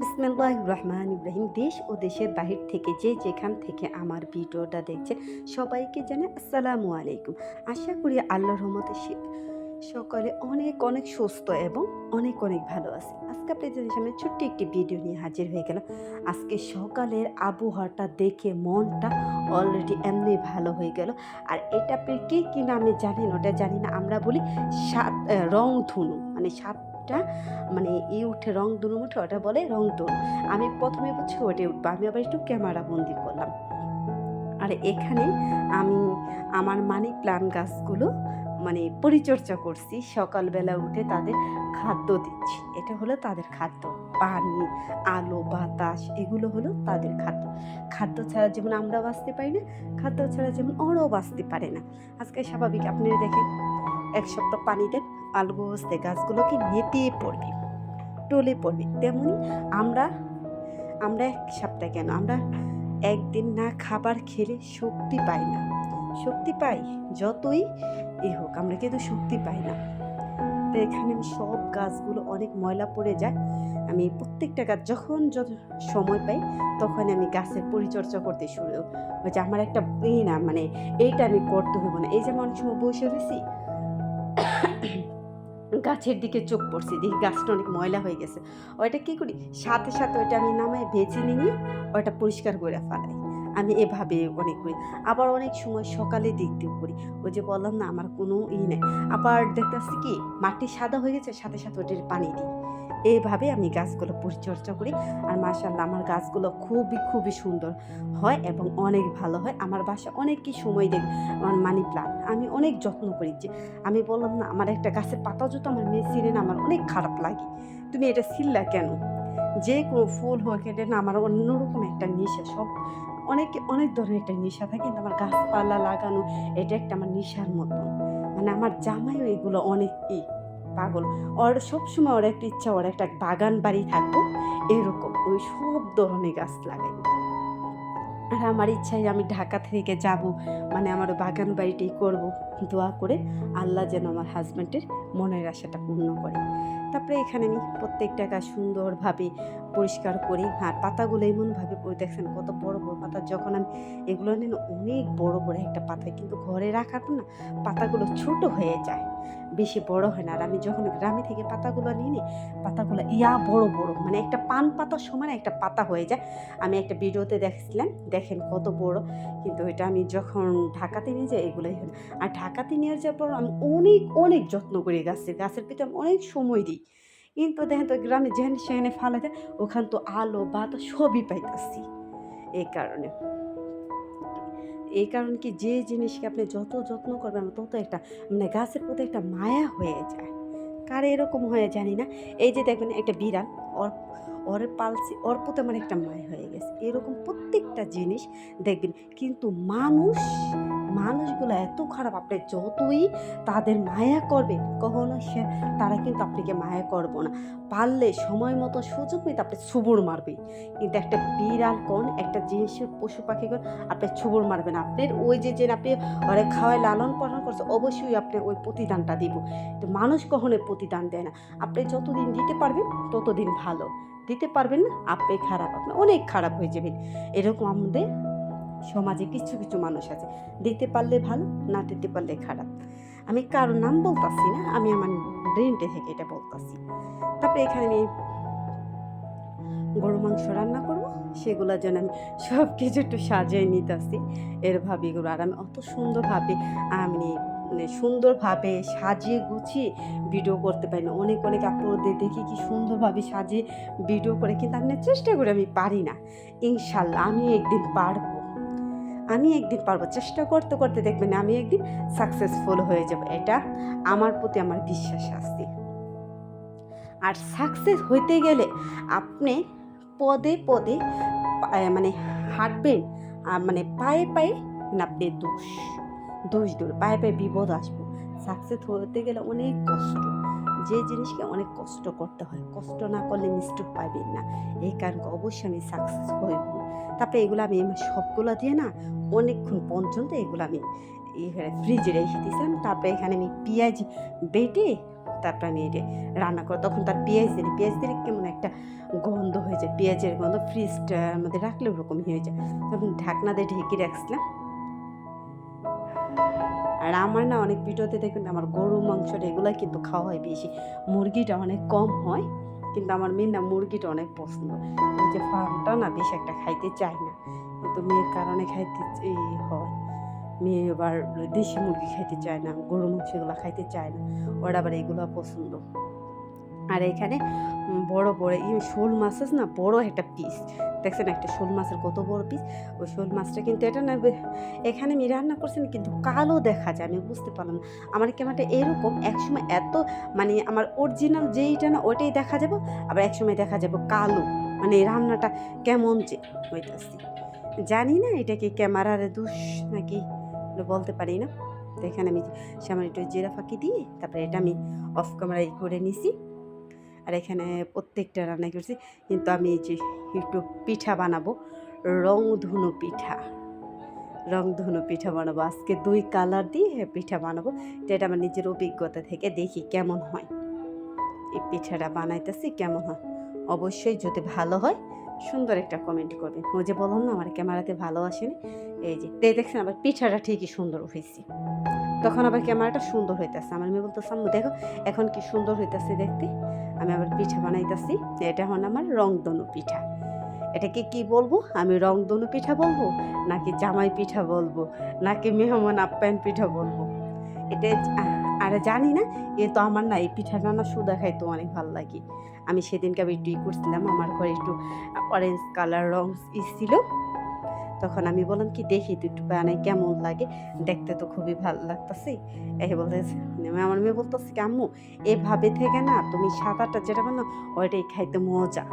বিসমিল্লাহ রহমান ইব্রাহিম দেশ ও দেশের বাহির থেকে যে যেখান থেকে আমার ভিডিওটা দেখছেন সবাইকে জানাই আসসালামু আলাইকুম। আশা করি আল্লাহর রহমতে সকলে অনেক অনেক সুস্থ এবং অনেক অনেক ভালো আছে। আজকে আপনাদের সামনে ছোট্ট একটি ভিডিও নিয়ে হাজির হয়ে গেলাম। আজকে সকালের আবহাওয়াটা দেখে মনটা অলরেডি এমনি ভালো হয়ে গেল। আর এটা আপনি কী কি নামে জানেন ওটা জানি না। আমরা বলি সাত রং ধনু মানে সাতটা মানে ই উঠে রং ধনু উঠে ওটা বলে রং ধনু আমি প্রথমে বুঝছি ওটে উঠবো। আমি আবার একটু ক্যামেরা বন্দি করলাম। আর এখানে আমি আমার মানি প্লান গাছগুলো মানে পরিচর্যা করছি। সকালবেলা উঠে তাদের খাদ্য দিচ্ছি। এটা হলো তাদের খাদ্য। পানি, আলো, বাতাস, এগুলো হলো তাদের খাদ্য। খাদ্য ছাড়া যেমন আমরা বাঁচতে পারি না, খাদ্য ছাড়া যেমন ওরাও বাঁচতে পারে না। আজকে স্বাভাবিক আপনি দেখেন, এক সপ্তাহ পানি দেন আলু বসতে গাছগুলোকে নেতিয়ে পড়বে, টলে পড়বে। তেমনি আমরা আমরা এক সপ্তাহ কেন? আমরা একদিন না খাবার খেলে শক্তি পাই না। শক্তি পাই, যতই এ হোক, আমরা কিন্তু শক্তি পাই না। তো এখানে আমি সব গাছগুলো অনেক ময়লা পড়ে যায়। আমি প্রত্যেকটা গাছ যখন যত সময় পাই তখন আমি গাছের পরিচর্যা করতে শুরু যে আমার একটা এ না মানে এইটা আমি করতে হইব না। এই যে আমি অনেক সময় বসে রয়েছি গাছের দিকে চোখ পড়ছি, দেখি গাছটা অনেক ময়লা হয়ে গেছে। ওইটা কী করি? সাথে সাথে ওইটা আমি নামে বেছে নিয়ে ওইটা পরিষ্কার করে ফেলাই। আমি এভাবে অনেক করি। আবার অনেক সময় সকালে দিক করি। ওই যে বললাম না, আমার কোনো ই নেই। আবার দেখতেছি কি, মাটি সাদা হয়ে গেছে, সাথে সাথে ওটির পানি দিই। এইভাবে আমি গাছগুলো পরিচর্যা করি। আর মার্শাল্লাহ আমার গাছগুলো খুবই খুবই সুন্দর হয় এবং অনেক ভালো হয়। আমার বাসা অনেক কি সময় দেয়, আমার মানি প্লান্ট আমি অনেক যত্ন করি যে, আমি বললাম না, আমার একটা গাছের পাতা জুতো, আমার মেয়ে ছিঁড়ে না, আমার অনেক খারাপ লাগে। তুমি এটা ছিললা কেন? যে কোনো ফুল হোক, এটা না আমার অন্যরকম একটা নেশা। সব অনেক অনেক ধরনের একটা নেশা থাকে, কিন্তু আমার গাছপালা লাগানো, এটা একটা আমার নেশার মতন মানে আমার জামাইও এগুলো অনেক ই পাগল। ওর সবসময় ওর একটা ইচ্ছা, ওর একটা বাগান বাড়ি থাকব এরকম। ওই সব ধরনের গাছ লাগাই। আর আমার ইচ্ছাই আমি ঢাকা থেকে যাব। মানে আমার বাগান বাড়িটাই করব। দোয়া করে আল্লাহ যেন আমার হাজব্যান্ডের মনের আশাটা পূর্ণ করে। তারপরে এখানে আমি প্রত্যেকটা গাছ সুন্দরভাবে পরিষ্কার করি। আর পাতাগুলো এমনভাবে পরে দেখছেন কত বড় বড় পাতা। যখন আমি এগুলো নিয়ে অনেক বড় বড় একটা পাতা, কিন্তু ঘরে রাখার না, পাতাগুলো ছোট হয়ে যায়। বেশি বড় হয় না। আর আমি যখন গ্রামে থেকে পাতাগুলো নিই, পাতাগুলো ইয়া বড় বড়। মানে একটা পান পাতার সমান একটা পাতা হয়ে যায়। আমি একটা ভিডিওতে দেখছিলাম, দেখেন কত বড়। কিন্তু এটা আমি যখন ঢাকাতে নিয়ে যাই, এগুলোই হয় আর ঢাকাতে নিয়ে যাওয়ার পর আমি অনেক অনেক যত্ন করি গাছের। গাছের পিছনে আমি অনেক সময় দিই। কিন্তু দেখেন তো গ্রামে যেখানে সেখানে ফালা যায়, ওখান তো আলো, বাতাস সবই পাইতেছি। এই কারণে। এই কারণ কি যে জিনিসকে আপনি যত যত্ন করবেন তত একটা মানে গাছের প্রতি একটা মায়া হয়ে যায়। কার এরকম হয়ে জানি না। এই যে দেখবেন একটা বিড়াল ওর ওর পালসি, ওর প্রতি আমার একটা মায়া হয়ে গেছে। এরকম প্রত্যেকটা জিনিস দেখবেন। কিন্তু মানুষ মানুষগুলো এত খারাপ, আপনি যতই তাদের মায়া করবেন, কখনো সে, তারা কিন্তু আপনাকে মায়া করব না। পারলে সময় মতো সুযোগ পেতে আপনি ছুবুর মারবে কিন্তু একটা বিড়াল কোন, একটা জিনিসের পশু পাখি কোন, আপনি ছুবুর মারবেন আপনার ওই যে যে আপনি ওরে খাওয়ায় লালন পালন করছে, অবশ্যই আপনি ওই প্রতিদানটা দিব। তো মানুষ কখনোই প্রতিদান দেয় না। আপনি যতদিন দিতে পারবেন, ততদিন ভালো। দিতে পারবেন না, আপনি খারাপ, আপনি অনেক খারাপ হয়ে যাবেন। এরকম আমাদের সমাজে কিছু কিছু মানুষ আছে। দিতে পারলে ভালো, না দিতে পারলে খারাপ। আমি কারও নাম বলতাছি না, আমি আমার ব্রেনটে থেকে এটা বলতাছি। তারপরে এখানে আমি গরু, মাংস রান্না করব, সেগুলো যেন আমি সব কিছু একটু সাজিয়ে নিতেছি, এর ভাবি এগুলো আর আমি অত সুন্দরভাবে আমি মানে সুন্দরভাবে সাজিয়ে গুছিয়ে ভিডিও করতে পারি না। অনেক অনেক আপুদের দেখি কি সুন্দরভাবে সাজিয়ে ভিডিও করে, কিন্তু আমি চেষ্টা করে, আমি পারি না। ইনশাল্লাহ, আমি একদিন পারব। আমি একদিন পারব। চেষ্টা করতে করতে দেখবেন আমি একদিন সাকসেসফুল হয়ে যাব। এটা আমার প্রতি আমার বিশ্বাস আছে। আর সাকসেস হইতে গেলে আপনি পদে পদে মানে হাঁটবেন মানে পায়ে পায়ে না, আপনি দোষ দোষ দূর পায়ে পায়ে বিপদ আসবে। সাকসেস হতে গেলে অনেক কষ্ট। যে জিনিসকে অনেক কষ্ট করতে হয়, কষ্ট না করলে মিষ্টি পাইবেন না। এই কারণে অবশ্যই আমি সাকসেস হইব। তারপরে এগুলো আমি সবগুলো দিয়ে না অনেকক্ষণ পর্যন্ত এগুলো আমি ফ্রিজে রেখে দিয়েছিলাম। তারপরে এখানে আমি পেঁয়াজ বেটে তারপর আমি এটা রান্না করি তখন তার পেঁয়াজ দিই পেঁয়াজ দিলে কেমন একটা গন্ধ হয়ে যায়। পেঁয়াজের গন্ধ ফ্রিজটার মধ্যে রাখলে ওরকমই হয়ে যায়। তখন ঢাকনা দিয়ে ঢেকে রাখছিলাম। আর আমার না অনেক ভিডিওতে দেখবেন আমার গরু মাংসটা এগুলো কিন্তু খাওয়া হয় বেশি। মুরগিটা অনেক কম হয়, কিন্তু আমার মেয়ের না মুরগিটা অনেক পছন্দ। ওই যে ফার্মটা না বেশি একটা খাইতে চায় না। কিন্তু মেয়ের কারণে খাইতে হয়। মেয়ে এবার দেশি মুরগি খাইতে চায় না গরু মাংস এগুলো খাইতে চায় না। ওরা আবার এগুলো পছন্দ। আর এখানে বড় বড়, এই শোল মাছ আছে না, বড় একটা পিস দেখছেন একটা শোল মাছের কত বড় পিস ওই শোল মাছটা কিন্তু এটা না, এখানে আমি রান্না করছি না, কিন্তু কালো দেখা যায়, আমি বুঝতে পারলাম আমার ক্যামেরাটা এরকম, একসময় এত মানে আমার অরিজিনাল যেইটা না, ওইটাই দেখা যাবে, আবার একসময় দেখা যাবে কালো। মানে রান্নাটা কেমন যে হইতেছে। জানি না এটা কি ক্যামেরার দোষ নাকি বলতে পারি না। তো এখানে আমি সামনে একটু জিরা ফাঁকি দিয়ে, তারপরে এটা আমি অফ ক্যামেরায় করে নিছি। আর এখানে প্রত্যেকটা রান্না করছি। কিন্তু আমি এই যে একটু পিঠা বানাবো, রংধনু পিঠা। রংধনু পিঠা বানাবো। আজকে দুই কালার দিয়ে পিঠা বানাবো। এটা আমার নিজের অভিজ্ঞতা থেকে দেখি কেমন হয়। এই পিঠাটা বানাইতেছি কেমন হয়? অবশ্যই যদি ভালো হয়, সুন্দর একটা কমেন্ট করবেন। ও যে বললাম না, আমার ক্যামেরাতে ভালো আসেনি। এই যে দেখছেন আবার পিঠাটা ঠিকই সুন্দর হয়েছে। তখন আবার ক্যামেরাটা সুন্দর হইতেছে। আমার মেয়ে বলতো সাম্মু দেখো, এখন কি সুন্দর হইতেছে দেখতে। আমি আবার পিঠা বানাইতেছি। এটা এখন আমার রংধনু পিঠা। এটাকে কি বলব? আমি রংধনু পিঠা বলব, নাকি জামাই পিঠা বলব, নাকি মেহমান আপ্যায়ন পিঠা বলব? এটা আর জানি না, এ তো আমার না, এই পিঠাটা না সুদা খাইতে অনেক ভালো লাগে। আমি সেদিনকে আমি একটু করছিলাম, আমার ঘরে একটু অরেঞ্জ কালার রং ছিল। তখন আমি বললাম, কি দেখি একটু বানাই, কেমন লাগে? দেখতে তো খুবই ভালো লাগতেছে। এই বলতেছে আমার মেয়ে বলতেছে কি, আম্মু, এভাবে থেকে না তুমি সাদাটা যেটা বানো ওইটাই খাইতে মজা।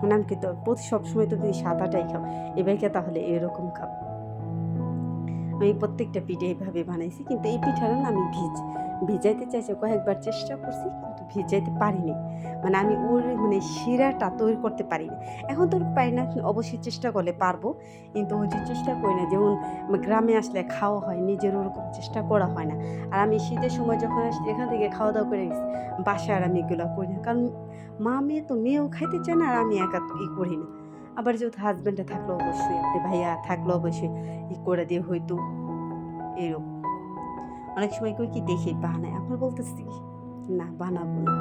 মানে আমি কিন্তু প্রতি সবসময় তুমি সাদাটাই খাও এবারকে তাহলে এরকম খাও? আমি প্রত্যেকটা পিঠে এইভাবে বানাইছি, কিন্তু এই পিঠাটা না আমি ভিজ, ভিজাইতে চাইছি, কয়েকবার চেষ্টা করছি, কিন্তু ভিজাইতে পারিনি। মানে আমি ওর মানে শিরাটা তৈরি করতে পারিনি এখন তো পারি না, অবশ্যই চেষ্টা করলে পারব, কিন্তু ওই যে চেষ্টা করি না, যেমন গ্রামে আসলে খাওয়া হয়, নিজের ওরকম চেষ্টা করা হয় না। আর আমি শীতের সময় যখন আসছি এখান থেকে খাওয়া দাওয়া করে গেছি, বাসায় আর আমি এগুলো করি না। কারণ মা মেয়ে তো, মেয়েও খাইতে চায় না, আর আমি একা ই করি না। আবার যেহেতু হাজব্যান্ডটা থাকল অবশ্যই, আপনি ভাইয়া থাকল অবশ্যই ই করে দিয়ে হয়তো এরকম। অনেক সময় কই কি দেখি বানায় আমার বলতেছি না, বানাবো না।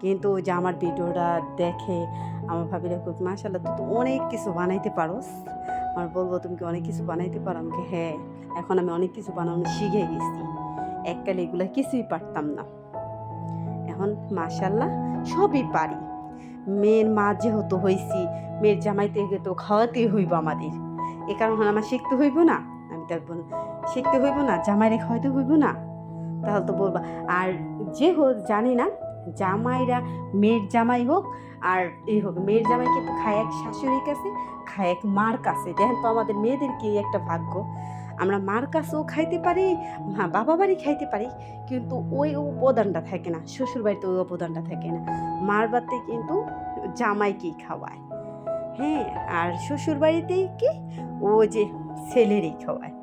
কিন্তু যে আমার ভিডিওটা দেখে আমার ভাবিরা খুব মাসাল্লাহ তুই তো অনেক কিছু বানাইতে পারোস। আমার বলব, তুমি কি অনেক কিছু বানাইতে পারো? আমাকে হ্যাঁ এখন আমি অনেক কিছু বানানো শিখে গেছি। এককালে এগুলো কিছুই পারতাম না। এখন মাশাল্লাহ সবই পারি। মেয়ের মা যেহেতু হয়েছি মেয়ের জামাইতে তো খাওয়াতেই হইব আমাদের। এ কারণ আমার শিখতে হইব না? আমি তার বল শিখতে হইব না? জামাইরে খাওয়াতে হইব না? তাহলে তো বলবা। আর যে হোক, জানি না, জামাইরা মেয়ের জামাই হোক আর এই হোক, মেয়ের জামাই কিন্তু খায় এক শাশুড়ির কাছে খায় এক মার কাছে। দেখেন তো আমাদের মেয়েদের কি একটা ভাগ্য। আমরা মার কাছেও খাইতে পারি মা বাবা বাড়ি খাইতে পারি, কিন্তু ওই অবদানটা থাকে না শ্বশুর বাড়িতে ওই অবদানটা থাকে না। মার বাড়িতে কিন্তু জামাইকেই খাওয়ায়। হ্যাঁ আর শ্বশুর বাড়িতে কি? ও যে ছেলেরই খাওয়ায়।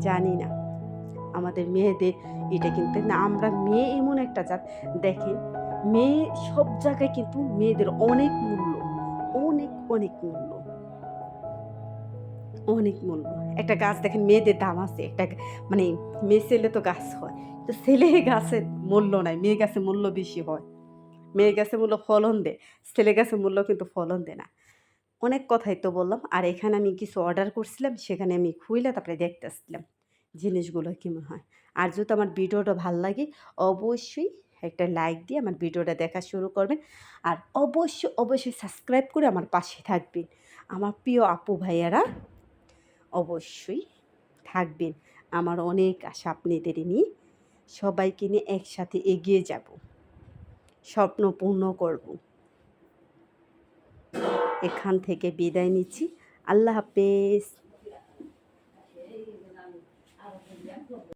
জানি না, আমাদের মেয়েদের এটা কিন্তু না, আমরা মেয়ে এমন একটা জাত। দেখেন, মেয়ে সব জায়গায় কিন্তু মেয়েদের অনেক মূল্য, অনেক অনেক মূল্য। অনেক মূল্য। একটা গাছ দেখেন, মেয়েদের দাম আছে। একটা মানে মেয়ে ছেলে তো গাছ হয়। তো ছেলে গাছের মূল্য নাই মেয়ে গাছে মূল্য বেশি হয়। মেয়ে গাছে মূল্য ফলন দেয় ছেলে গাছে মূল্য কিন্তু ফলন দেয় না। অনেক কথাই তো বললাম, আর এখানে আমি কিছু অর্ডার করছিলাম, সেখানে আমি খুইলে তারপরে দেখতে আসছিলাম জিনিসগুলো কেমন হয়। আর যদি আমার ভিডিওটা ভালো লাগে, অবশ্যই একটা লাইক দিয়ে আমার ভিডিওটা দেখা শুরু করবেন। আর অবশ্যই অবশ্যই সাবস্ক্রাইব করে আমার পাশে থাকবেন। আমার প্রিয় আপু ভাইয়ারা অবশ্যই থাকবেন। আমার অনেক আশা আপনাদের নিয়ে সবাইকে নিয়ে একসাথে এগিয়ে যাব। স্বপ্ন পূর্ণ করব। এখান থেকে বিদায় নিচ্ছি। আল্লাহ হাফেজ।